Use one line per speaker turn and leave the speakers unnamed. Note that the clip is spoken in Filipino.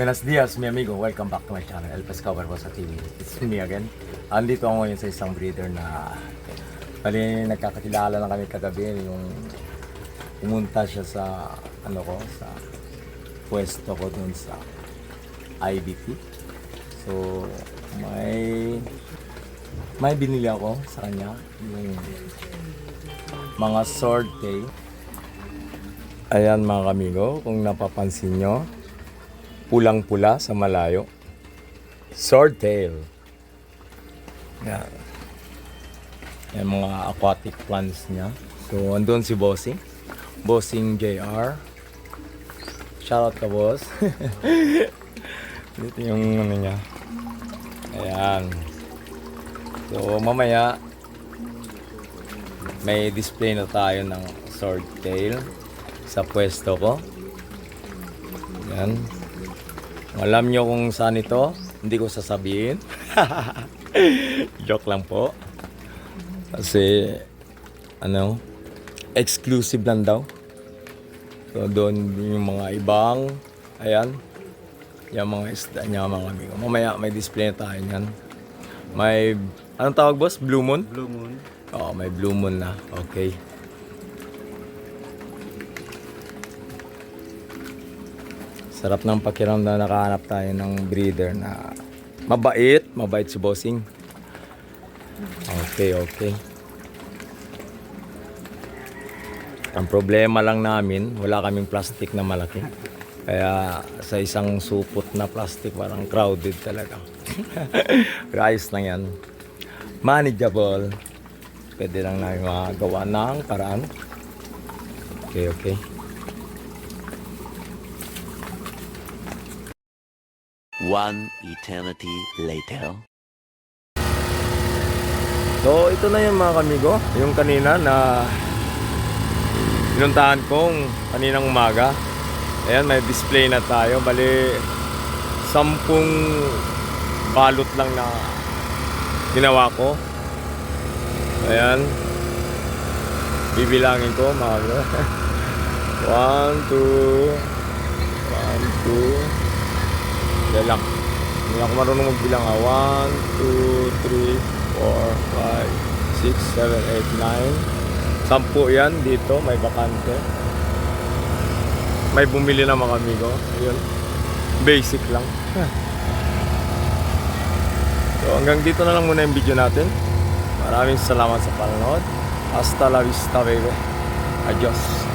Buenos dias, mi amigo. Welcome back to my channel, El Pescador sa TV. It's me again. Andito ako ngayon sa isang breeder na bali nagkakakilala lang kami kagabi yung pumunta siya sa ano ko sa pwesto ko dun sa IBT. So may may binili ako sa kanya yung mga sorte. Ayan mga kamigo, kung napapansin nyo, pulang-pula sa malayo. Swordtail. Yan. Yan mga aquatic plants niya. So, andun si Bossing. Bossing JR. Shoutout ka, boss. Dito yung ano niya. Ayan. So, mamaya, may display na tayo ng swordtail sa pwesto ko. Yan. Alam nyo kung saan ito, hindi ko sasabihin. Joke lang po. Kasi, ano, exclusive lang daw. So, doon yung mga ibang, ayan, yung mga isda niya, mga amigo. Mamaya may display na tayo niyan. May, anong tawag boss? Blue Moon?
Blue Moon.
Oo, may Blue Moon na. Okay. Sarap ng pakiram na nakahanap tayo ng breeder na mabait, mabait si Bossing. Okay, okay. Ang problema lang namin, wala kaming plastic na malaki. Kaya sa isang supot na plastic, parang crowded talaga. Ayos lang yan. Manageable. Pwede lang namin magawa ng paraan. Okay, okay.
One eternity later.
So, ito na yung mga kamigo. Yung kanina na pinuntahan kong kaninang umaga. Ayan, may display na tayo. Bali, sampung balot lang na ginawa ko. Ayan. Bibilangin ko, mga One, two, one, two. Lang. Hindi ako marunong magbilang ha. 1, 2, 3, 4, 5, 6, 7, 8, 9. Sampu yan dito. May bakante. May bumili na mga amigo. Ayun. Basic lang. So hanggang dito na lang muna yung video natin. Maraming salamat sa panonood. Hasta la vista, baby. Adios.